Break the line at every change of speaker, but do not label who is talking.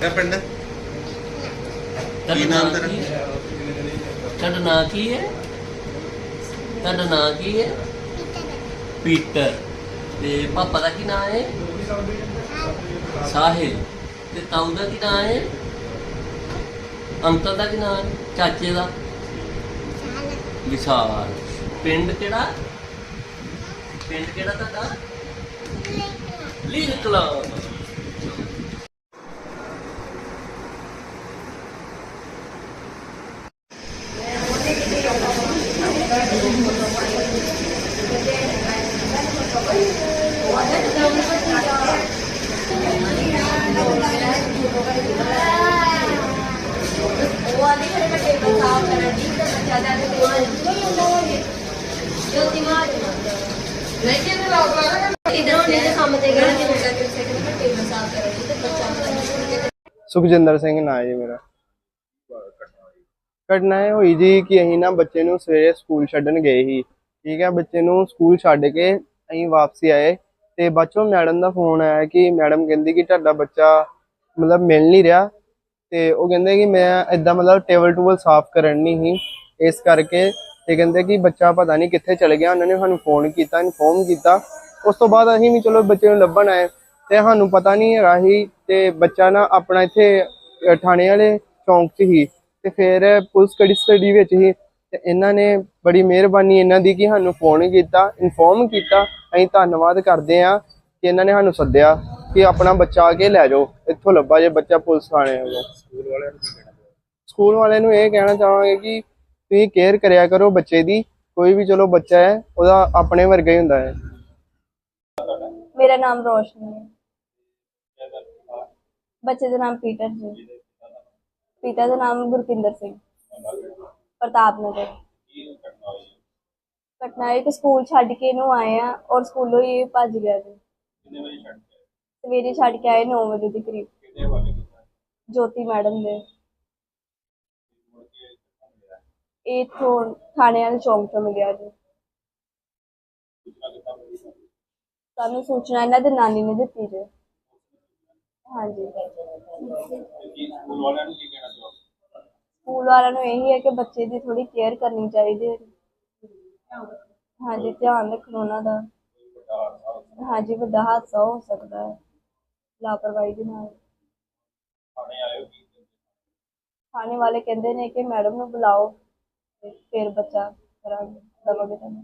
ਤੁਹਾਡਾ ਪਿੰਡ? ਕੀ ਨਾਮ ਤੇਰਾ?
ਕੀ ਹੈ? ਤੁਹਾਡਾ ਨਾਂ ਕੀ ਹੈ? ਤੁਹਾਡਾ ਨਾਂ ਕੀ ਹੈ? ਪੀਟਰ। ਤੇ ਪਾਪਾ ਦਾ ਕੀ ਨਾਂ ਹੈ? ਸਾਹਿਲ। ਤੇ ਤਾਊ ਦਾ ਕੀ ਨਾਂ ਹੈ? ਅੰਕਲ ਦਾ ਕੀ ਨਾਂ ਹੈ? ਚਾਚੇ ਦਾ? ਵਿਸ਼ਾਲ। ਪਿੰਡ ਕਿਹੜਾ? ਪਿੰਡ ਕਿਹੜਾ ਤੁਹਾਡਾ? ਲੀਲਕਲਾ
ਉਹ ਆਦੇ ਖੜੇ ਮੈਂ ਟੇਬਲ ਸਾਫ਼ ਕਰਨ ਦੀ ਤੇ ਬੱਚਾ ਦਾ ਤੇ ਕੋਈ ਜੋਤੀ ਮਾਰ ਨਹੀਂ ਕਿ ਤੇ ਲੋਕ ਲਾ ਇਧਰੋਂ ਨੇ ਕੰਮ ਤੇ ਗਏ। ਕਿ ਮੁੰਡਾ ਕਿ ਸੈਕਿੰਡ ਮੈਂ ਟੇਬਲ ਸਾਫ਼ ਕਰਨ ਦੀ ਤੇ ਬੱਚਾ ਮੇਰਾ
ਸੁਖਜਿੰਦਰ ਸਿੰਘ ਨਾਂ ਜੀ ਮੇਰਾ। ਘਟਨਾ ਇਹ ਹੋਈ ਜੀ ਕਿ ਅਸੀਂ ਨਾ ਬੱਚੇ ਨੂੰ ਸਵੇਰੇ ਸਕੂਲ ਛੱਡਣ ਗਏ ਸੀ। ਠੀਕ ਹੈ ਬੱਚੇ ਨੂੰ ਸਕੂਲ ਛੱਡ ਕੇ ਅਸੀਂ ਵਾਪਸੀ ਆਏ। ਤੇ ਬਾਅਦੋਂ ਮੈਡਮ ਦਾ ਫੋਨ ਆਇਆ ਕਿ ਮੈਡਮ ਕਹਿੰਦੀ ਕਿ ਤੁਹਾਡਾ ਬੱਚਾ ਮਤਲਬ ਮਿਲ ਨਹੀਂ ਰਿਹਾ। ਤੇ ਉਹ ਕਹਿੰਦੇ ਕਿ ਮੈਂ ਇਦਾਂ ਮਤਲਬ ਟੇਬਲ ਟੂਬਲ ਸਾਫ਼ ਕਰਨ ਨਹੀਂ ਸੀ। ਇਸ ਕਰਕੇ ਤੇ ਕਹਿੰਦੇ ਕਿ ਬੱਚਾ ਪਤਾ ਨਹੀਂ ਕਿੱਥੇ ਚਲ ਗਿਆ ਉਹਨਾਂ ਨੇ ਸਾਨੂੰ ਫੋਨ ਕੀਤਾ ਇਨਫੋਰਮ ਕੀਤਾ। ਉਸ ਤੋਂ ਬਾਅਦ ਅਸੀਂ ਵੀ ਚਲੋ ਬੱਚੇ ਨੂੰ ਲੱਭਣ ਆਏ ਤੇ ਸਾਨੂੰ ਪਤਾ ਨਹੀਂ ਸੀ ਤੇ ਬੱਚਾ ਨਾ ਆਪਣਾ ਇੱਥੇ ਥਾਣੇ ਵਾਲੇ ਚੌਂਕ 'ਚ ਹੀ ਤੇ ਫਿਰ ਪੁਲਿਸ ਕੜੀ ਸਟੱਡੀ ਵਿੱਚ ਹੀ ਤੇ ਇਹਨਾਂ ਨੇ ਬੜੀ ਮਿਹਰਬਾਨੀ ਇਹਨਾਂ ਦੀ ਕਿ ਸਾਨੂੰ ਫੋਨ ਕੀਤਾ ਇਨਫੋਰਮ ਕੀਤਾ। ਅਸੀਂ ਧੰਨਵਾਦ ਕਰਦੇ ਹਾਂ ਕਿ ਇਹਨਾਂ ਨੇ ਸਾਨੂੰ ਸੱਦਿਆ ਕਿ ਆਪਣਾ ਬੱਚਾ ਆ ਕੇ ਲੈ ਜਾਓ ਇੱਥੋਂ ਲੱਭਾ ਜੇ ਬੱਚਾ ਪੁਲਿਸ ਥਾਣੇ ਵੱਲੋਂ ਸਕੂਲ ਵਾਲਿਆਂ ਨੂੰ ਇਹ ਕਹਿਣਾ ਚਾਹਾਂਗੇ ਕਿ ਤੁਸੀਂ ਕੇਅਰ ਕਰਿਆ ਕਰੋ ਬੱਚੇ ਦੀ, ਕੋਈ ਵੀ ਚਲੋ ਬੱਚਾ ਹੈ, ਉਹਦਾ ਆਪਣੇ ਵਰਗਾ ਹੀ ਹੁੰਦਾ ਹੈ।
ਮੇਰਾ ਨਾਮ ਰੋਸ਼ਨੀ ਹੈ। ਬੱਚੇ ਦਾ ਨਾਮ ਪੀਟਰ ਜੀ। ਪਿਤਾ ਦਾ ਨਾਮ ਗੁਰਪਿੰਦਰ ਸਿੰਘ। ਪ੍ਰਤਾਪ ਨਗਰ ਘਟਨਾ ਇਹ ਕਿ ਸਕੂਲ ਛੱਡ ਕੇ ਇਹਨੂੰ ਆਏ ਆ ਔਰ ਸਕੂਲੋਂ ਹੀ ਇਹ ਭੱਜ ਗਿਆ ਜੀ। ਸਵੇਰੇ ਛੱਡ ਕੇ ਆਏ 9 ਵਜੇ ਦੇ ਕਰੀਬ। ਜੋਤੀ ਮੈਡਮ ਦੇ। ਇਹ ਇੱਥੋਂ ਥਾਣੇ ਵਾਲੇ ਚੌਂਕ ਤੋਂ ਮਿਲਿਆ ਜੀ। ਸਾਨੂੰ ਸੂਚਨਾ ਇਹਨਾਂ ਦੇ ਨਾਨੀ ਨੇ ਦਿੱਤੀ ਜੀ। ਹਾਂਜੀ। ਸਕੂਲ ਵਾਲਿਆਂ ਨੂੰ ਇਹੀ ਹੈ ਕਿ ਬੱਚੇ ਦੀ ਥੋੜੀ ਕੇਅਰ ਕਰਨੀ ਚਾਹੀਦੀ ਹੈ। ਹਾਂਜੀ ਧਿਆਨ ਰੱਖਣਾ ਉਹਨਾਂ ਦਾ। ਹਾਂਜੀ ਵੱਡਾ ਹਾਦਸਾ ਹੋ ਸਕਦਾ ਹੈ। ਲਾਪਰਵਾਹੀ ਦੇ ਨਾਲ। ਥਾਣੇ ਵਾਲੇ ਕਹਿੰਦੇ ਨੇ ਕਿ ਮੈਡਮ ਨੂੰ ਬੁਲਾਓ। ਫਿਰ ਬੱਚਾ ਕਰਾਂਗੇ ਦਵਾਂਗੇ ਤੁਹਾਨੂੰ।